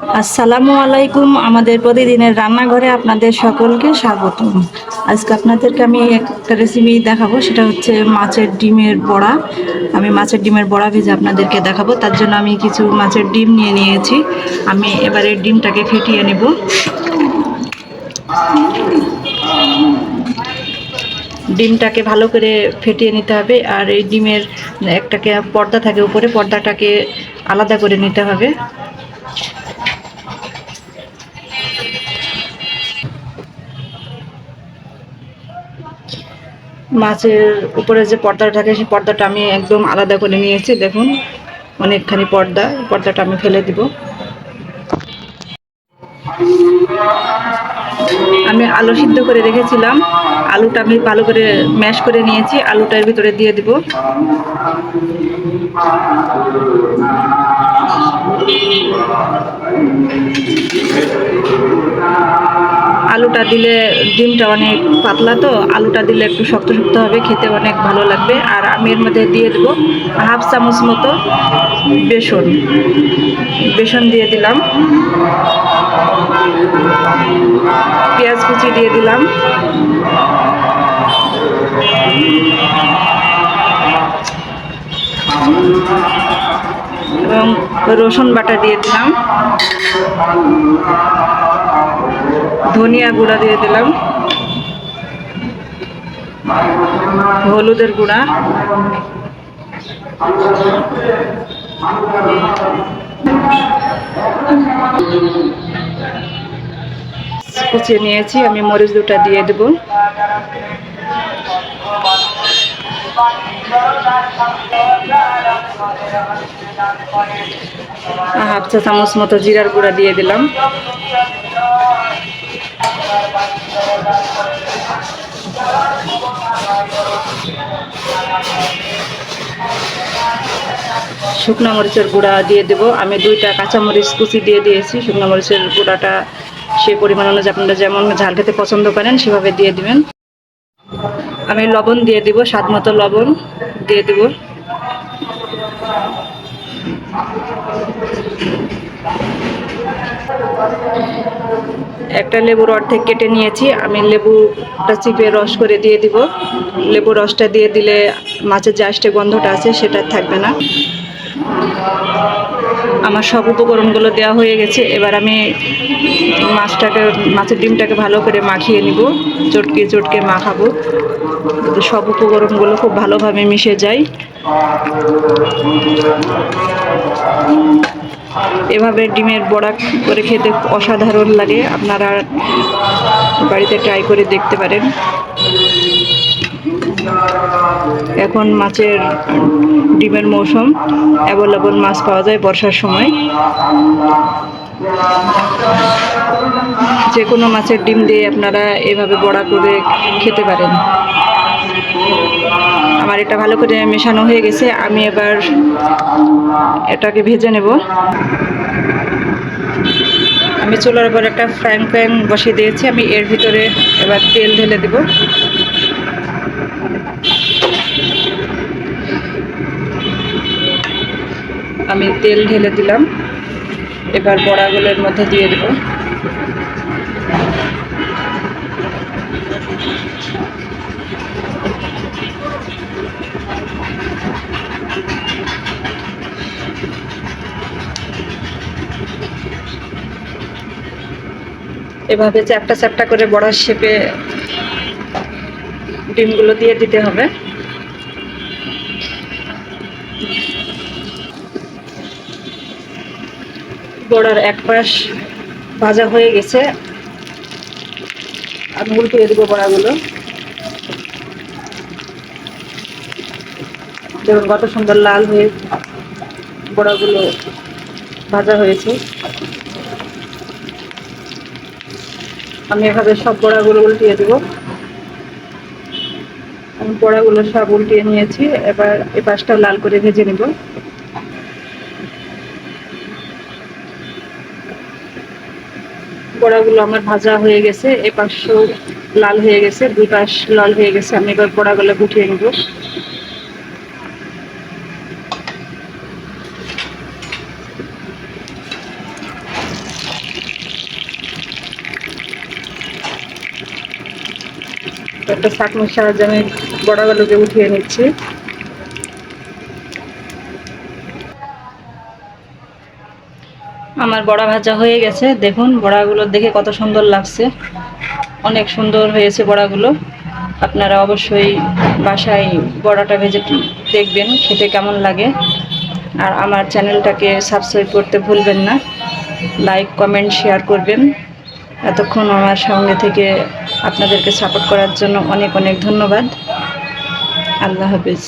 আসসালামু আলাইকুম। আমাদের প্রতিদিনের রান্নাঘরে আপনাদের সকলকে স্বাগতম। আজকে আপনাদেরকে আমি একটা রেসিপি দেখাবো, সেটা হচ্ছে মাছের ডিমের বড়া। আমি মাছের ডিমের বড়া ভেজে আপনাদেরকে দেখাবো। তার জন্য আমি কিছু মাছের ডিম নিয়ে নিয়েছি। আমি এবারে ডিমটাকে ফেটিয়ে নেব। ডিমটাকে ভালো করে ফেটিয়ে নিতে হবে, আর এই ডিমের একটাকে পর্দা থাকে উপরে, পর্দাটাকে আলাদা করে নিতে হবে। মাছের উপরে যে পর্দাটা থাকে, সেই পর্দাটা আমি একদম আলাদা করে নিয়েছি, দেখুন। অনেকখানি পর্দা, পর্দাটা আমি ফেলে দিব। আমি আলু সিদ্ধ করে রেখেছিলাম। আলুটা আমি ভালো করে ম্যাশ করে নিয়েছি আলুটার ভিতরে দিয়ে দিব। আলুটা দিলে ডিমটা অনেক পাতলা তো, আলুটা দিলে একটু শক্ত শক্ত হবে, খেতে অনেক ভালো লাগবে। আর আমি এর মধ্যে দিয়ে দেবো হাফ চামচ মতো বেসন। বেসন দিয়ে দিলাম। পেঁয়াজ কুচি দিয়ে দিলাম। এবং রসুন বাটা দিয়ে দিলাম। ধনিয়া গুঁড়া দিয়ে দিলাম। হলুদের গুঁড়া। কুচিয়ে নিয়েছি, আমি মরিচ দুটা দিয়ে দেব। হাফ চা চামচ মতো জিরার গুঁড়া দিয়ে দিলাম। শুকনো মরিচের গুঁড়া দিয়ে দেব। আমি দুইটা কাঁচা মরিচ কুচি দিয়ে দিয়েছি। শুকনো মরিচের গুঁড়াটা সে পরিমাণ অনুযায়ী আপনারা যেমন ঝাল খেতে পছন্দ করেন, সেভাবে দিয়ে দিবেন। আমি লবণ দিয়ে দিব, স্বাদ মতো লবণ দিয়ে দেব। একটা লেবুর অর্ধেক কেটে নিয়েছি। আমি লেবুটা চিপে রস করে দিয়ে দিব। লেবু রসটা দিয়ে দিলে মাছের যে আষ্টে গন্ধটা আছে সেটা থাকবে না। আমার সব উপকরণগুলো দেওয়া হয়ে গেছে। এবার আমি মাছটাকে, মাছের ডিমটাকে ভালো করে মাখিয়ে নিব। চটকে চটকে মাখাবো। সব উপকরণগুলো খুব ভালোভাবে মিশে যায়। এভাবে ডিমের বড়া করে খেতে অসাধারণ লাগে। আপনারা বাড়িতে ট্রাই করে দেখতে পারেন। এখন মাছের ডিমের মৌসুম। অ্যাভেলেবল মাছ পাওয়া যায় বর্ষার সময়। যে কোনো মাছের ডিম দিয়ে আপনারা এভাবে বড়া করে খেতে পারেন। আমার এটা ভালো করে মেশানো হয়ে গেছে, আমি এবার এটাকে ভেজে নেব। আমি চুলার উপর একটা ফ্রাইং প্যান বসিয়ে দিয়েছি, আমি এর ভিতরে এবার তেল ঢেলে দেব। আমি তেল ঢেলে দিলাম, এবার বড়াগুলোর মধ্যে দিয়ে দেব। এভাবে চ্যাপটা চ্যাপটা করে বড়ার শেপে ডিমগুলো দিয়ে দিতে হবে। বড়ার এক পাশ ভাজা হয়ে গেছে। আমি উল্টিয়ে দেবো বড়াগুলো। দেখুন কত সুন্দর লাল হয়ে বড়াগুলো ভাজা হয়েছে। আমি এভাবে সব বড়াগুলো উল্টিয়ে দেবো। আমি বড়াগুলো সব উল্টিয়ে নিয়েছি, এবার এ পাশটাও লাল করে ভেজে নেব। বড়াগুলো আমার ভাজা হয়ে গেছে, এ পাশেও লাল হয়ে গেছে, দুই পাশ লাল হয়ে গেছে, আমি এবার বড়াগুলো গুটিয়ে নেব। একটা চাকনির সাহায্যে আমি বড়াগুলোকে উঠিয়ে নিচ্ছি। আমার বড়া ভাজা হয়ে গেছে। দেখুন, বড়াগুলো দেখে কত সুন্দর লাগছে। অনেক সুন্দর হয়েছে বড়াগুলো। আপনারা অবশ্যই বাসায় বড়াটা ভেজে দেখবেন, খেতে কেমন লাগে। আর আমার চ্যানেলটাকে সাবস্ক্রাইব করতে ভুলবেন না। লাইক কমেন্ট শেয়ার করবেন। এতক্ষণ আমার সঙ্গে থেকে আপনাদেরকে সাপোর্ট করার জন্য অনেক অনেক ধন্যবাদ। আল্লাহ হাফিজ।